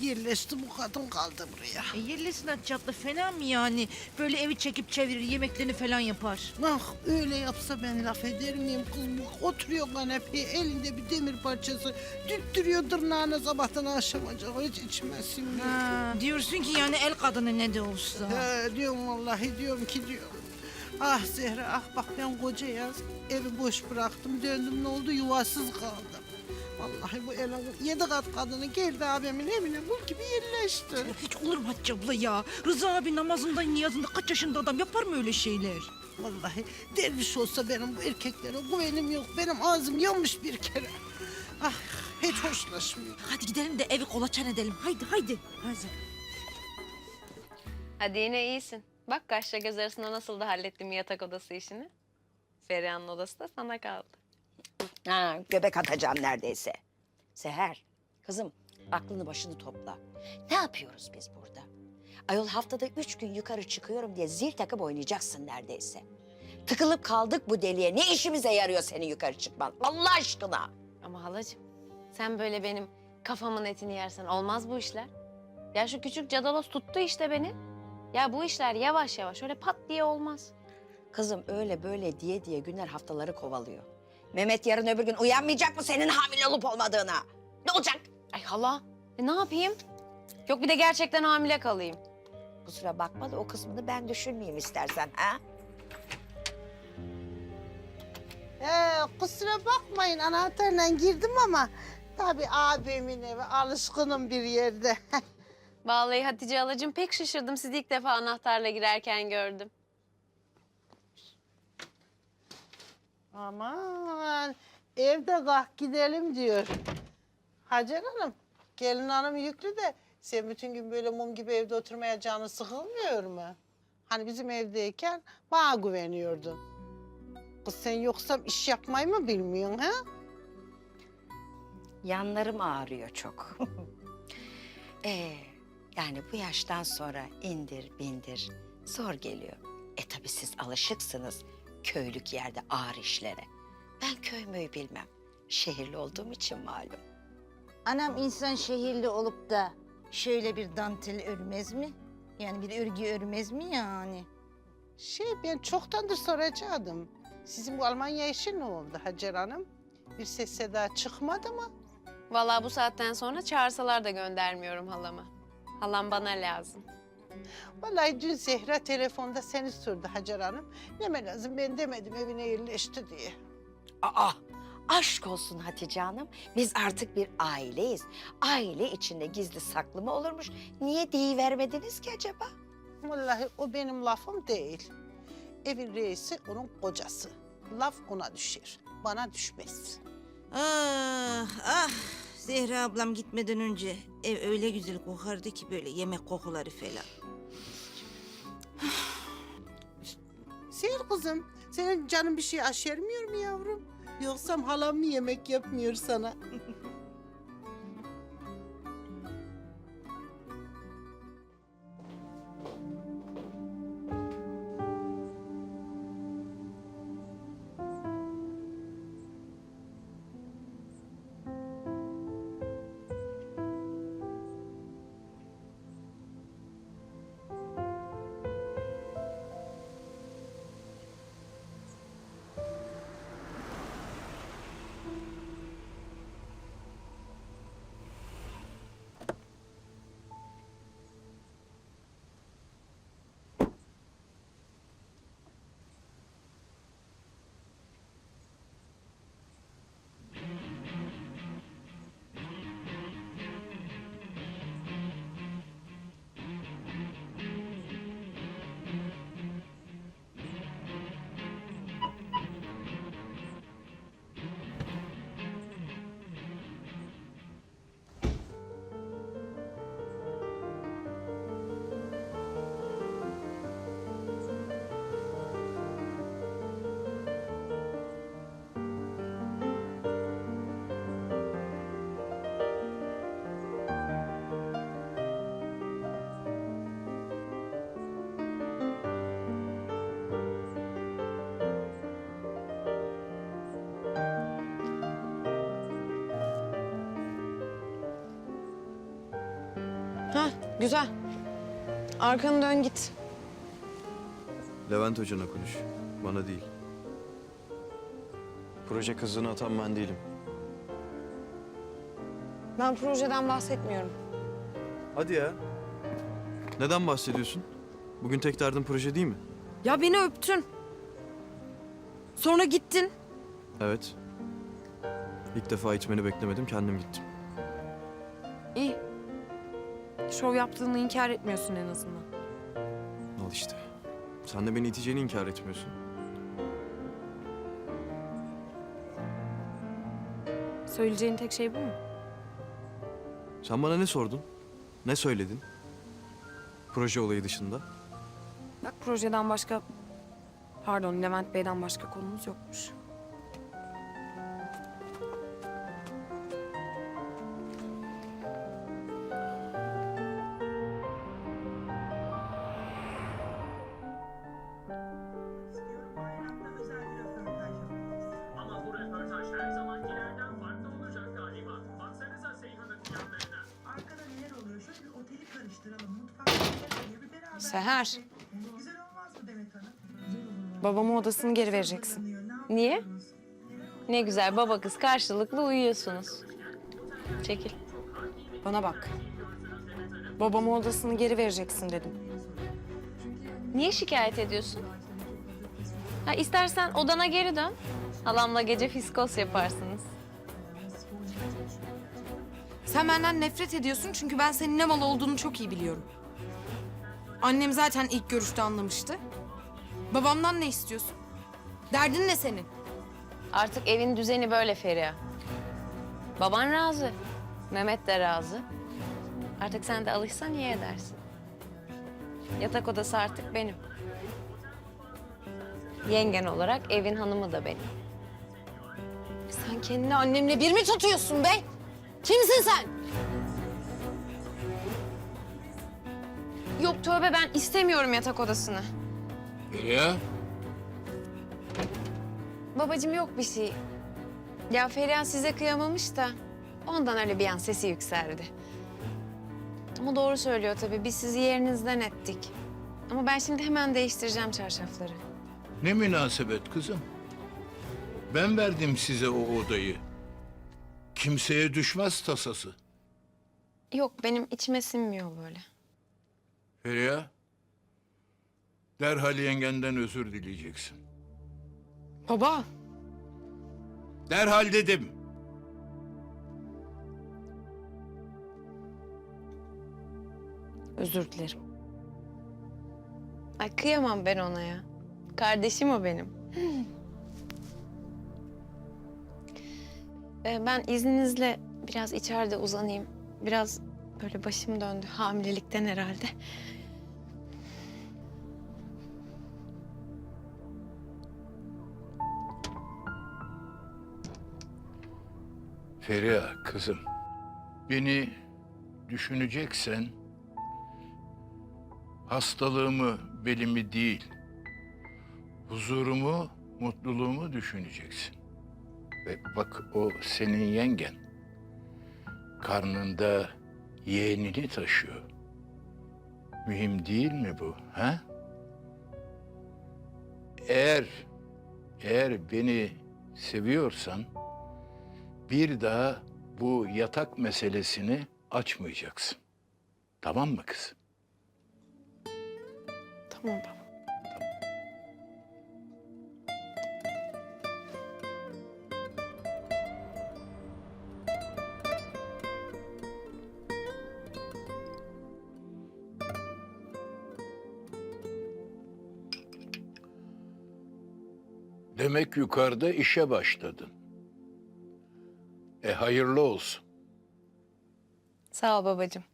Yerleşti bu kadın kaldı buraya. E yerlesin Hatice fena mı yani? Böyle evi çekip çevirir yemeklerini falan yapar. Bak öyle yapsa ben laf eder miyim kız? Bu oturuyor kanepeye elinde bir demir parçası. Düttürüyor tırnağına sabahtan kadar. Hiç içime sinmiyor. Ha, diyorsun ki yani el kadını ne de olsa. He, diyorum vallahi diyorum ki diyorum. Ah Zehra ah bak ben koca yaz evi boş bıraktım döndüm ne oldu yuvasız kaldım. Vallahi bu el yedi kat kadını geldi abimin evine bu gibi yerleşti. Ya Hiç olur mu Hatice abla ya? Rıza abi namazında niyazında kaç yaşında adam yapar mı öyle şeyler? Vallahi derviş olsa benim bu erkeklere güvenim yok. Benim ağzım yanmış bir kere. Ah hiç hoşlaşmıyor. Hadi gidelim de evi kolaçan edelim. Haydi haydi. Hadi. Hadi yine iyisin. Bak kaşla göz arasında nasıl da hallettim yatak odası işini. Feriha'nın odası da sana kaldı. Ha, göbek atacağım neredeyse. Seher, kızım aklını başını topla. Ne yapıyoruz biz burada? Ayol haftada üç gün yukarı çıkıyorum diye zil takıp oynayacaksın neredeyse. Tıkılıp kaldık bu deliğe. Ne işimize yarıyor senin yukarı çıkman? Allah aşkına. Ama halacığım sen böyle benim kafamın etini yersen olmaz bu işler. Ya şu küçük cadalos tuttu işte beni. Ya bu işler yavaş yavaş öyle pat diye olmaz. Kızım öyle böyle diye diye günler haftaları kovalıyor. Mehmet yarın öbür gün uyanmayacak mı senin hamile olup olmadığına? Ne olacak? Ay hala e ne yapayım? Yok bir de gerçekten hamile kalayım. Kusura bakma da o kısmını ben düşünmeyeyim istersen ha? Ee, kusura bakmayın anahtarla girdim ama tabii abimin evi alışkınım bir yerde. Vallahi Hatice halacığım pek şaşırdım. Sizi ilk defa anahtarla girerken gördüm. Aman evde kalk gidelim diyor. Hacer Hanım gelin hanım yüklü de sen bütün gün böyle mum gibi evde oturmaya canı sıkılmıyor mu? Hani bizim evdeyken bana güveniyordun. Kız sen yoksa iş yapmayı mı bilmiyorsun ha? Yanlarım ağrıyor çok. ee, yani bu yaştan sonra indir bindir zor geliyor. E tabii siz alışıksınız köylük yerde ağır işlere. Ben köy müyü bilmem. Şehirli olduğum için malum. Anam insan şehirli olup da şöyle bir dantel örmez mi? Yani bir örgü örmez mi yani? Şey ben çoktandır soracaktım. Sizin bu Almanya işi ne oldu Hacer Hanım? Bir ses seda çıkmadı mı? Vallahi bu saatten sonra çağırsalar da göndermiyorum halamı. Halam bana lazım. Vallahi dün Zehra telefonda seni sordu Hacer Hanım. Neme lazım ben demedim evine yerleşti diye. Aa, aşk olsun Hatice Hanım. Biz artık bir aileyiz. Aile içinde gizli saklı mı olurmuş? Niye vermediniz ki acaba? Vallahi o benim lafım değil. Evin reisi onun kocası. Laf ona düşer, bana düşmez. Ah ah. Zehra ablam gitmeden önce ev öyle güzel kokardı ki böyle yemek kokuları falan. Seher kızım, senin canın bir şey aşermiyor mu yavrum? Yoksa halam mı yemek yapmıyor sana? Hah, güzel. Arkanı dön git. Levent Hoca'na konuş. Bana değil. Proje kızını atan ben değilim. Ben projeden bahsetmiyorum. Hadi ya. Neden bahsediyorsun? Bugün tek derdin proje değil mi? Ya beni öptün. Sonra gittin. Evet. İlk defa itmeni beklemedim, kendim gittim. Şov yaptığını inkar etmiyorsun en azından. Al işte. Sen de beni iteceğini inkar etmiyorsun. Söyleyeceğin tek şey bu mu? Sen bana ne sordun? Ne söyledin? Proje olayı dışında. Bak projeden başka... Pardon Levent Bey'den başka konumuz yokmuş. Olur. Babama odasını geri vereceksin. Niye? Ne güzel baba kız karşılıklı uyuyorsunuz. Çekil. Bana bak. Babama odasını geri vereceksin dedim. Niye şikayet ediyorsun? Ha istersen odana geri dön. Halamla gece fiskos yaparsınız. Sen benden nefret ediyorsun çünkü ben senin ne mal olduğunu çok iyi biliyorum. Annem zaten ilk görüşte anlamıştı. Babamdan ne istiyorsun? Derdin ne senin? Artık evin düzeni böyle Feriha. Baban razı. Mehmet de razı. Artık sen de alışsan iyi edersin. Yatak odası artık benim. Yengen olarak evin hanımı da benim. Sen kendini annemle bir mi tutuyorsun be? Kimsin sen? Yok tövbe ben istemiyorum yatak odasını. Feriha, Babacığım yok bir şey. Ya Feriha size kıyamamış da ondan öyle bir an sesi yükseldi. Ama doğru söylüyor tabii. Biz sizi yerinizden ettik. Ama ben şimdi hemen değiştireceğim çarşafları. ne münasebet kızım. Ben verdim size o odayı. Kimseye düşmez tasası. Yok benim içime sinmiyor böyle. Feriha, derhal yengenden özür dileyeceksin. Baba Derhal dedim. özür dilerim. Ay kıyamam ben ona ya. Kardeşim o benim. Ee, ben izninizle biraz içeride uzanayım. Biraz böyle başım döndü hamilelikten herhalde. Feriha kızım, beni düşüneceksen hastalığımı, belimi değil, huzurumu, mutluluğumu düşüneceksin. Ve bak o senin yengen karnında yeğenini taşıyor. Mühim değil mi bu, ha? Eğer eğer beni seviyorsan bir daha bu yatak meselesini açmayacaksın. Tamam mı kız? Tamam baba. Demek yukarıda işe başladın. E hayırlı olsun. Sağ ol babacığım.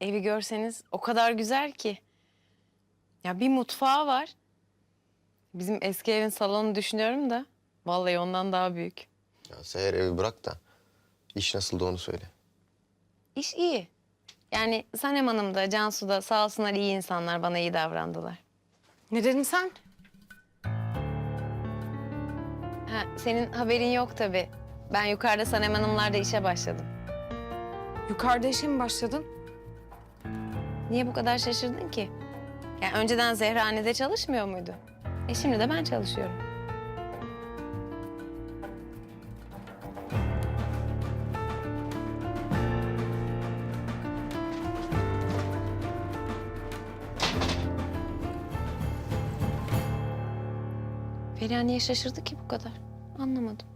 Evi görseniz o kadar güzel ki. Ya bir mutfağı var. Bizim eski evin salonu düşünüyorum da. Vallahi ondan daha büyük. Ya Seher evi bırak da iş nasıldı onu söyle. İş iyi. Yani Sanem Hanım da Cansu da sağ olsunlar iyi insanlar bana iyi davrandılar. Ne dedin sen? Ha, senin haberin yok tabii. Ben yukarıda Sanem Hanımlarla işe başladım. Yukarıda işe mi başladın? Niye bu kadar şaşırdın ki? Yani önceden Zehrane'de çalışmıyor muydu? E şimdi de ben çalışıyorum. Feriha niye şaşırdı ki bu kadar? Anlamadım.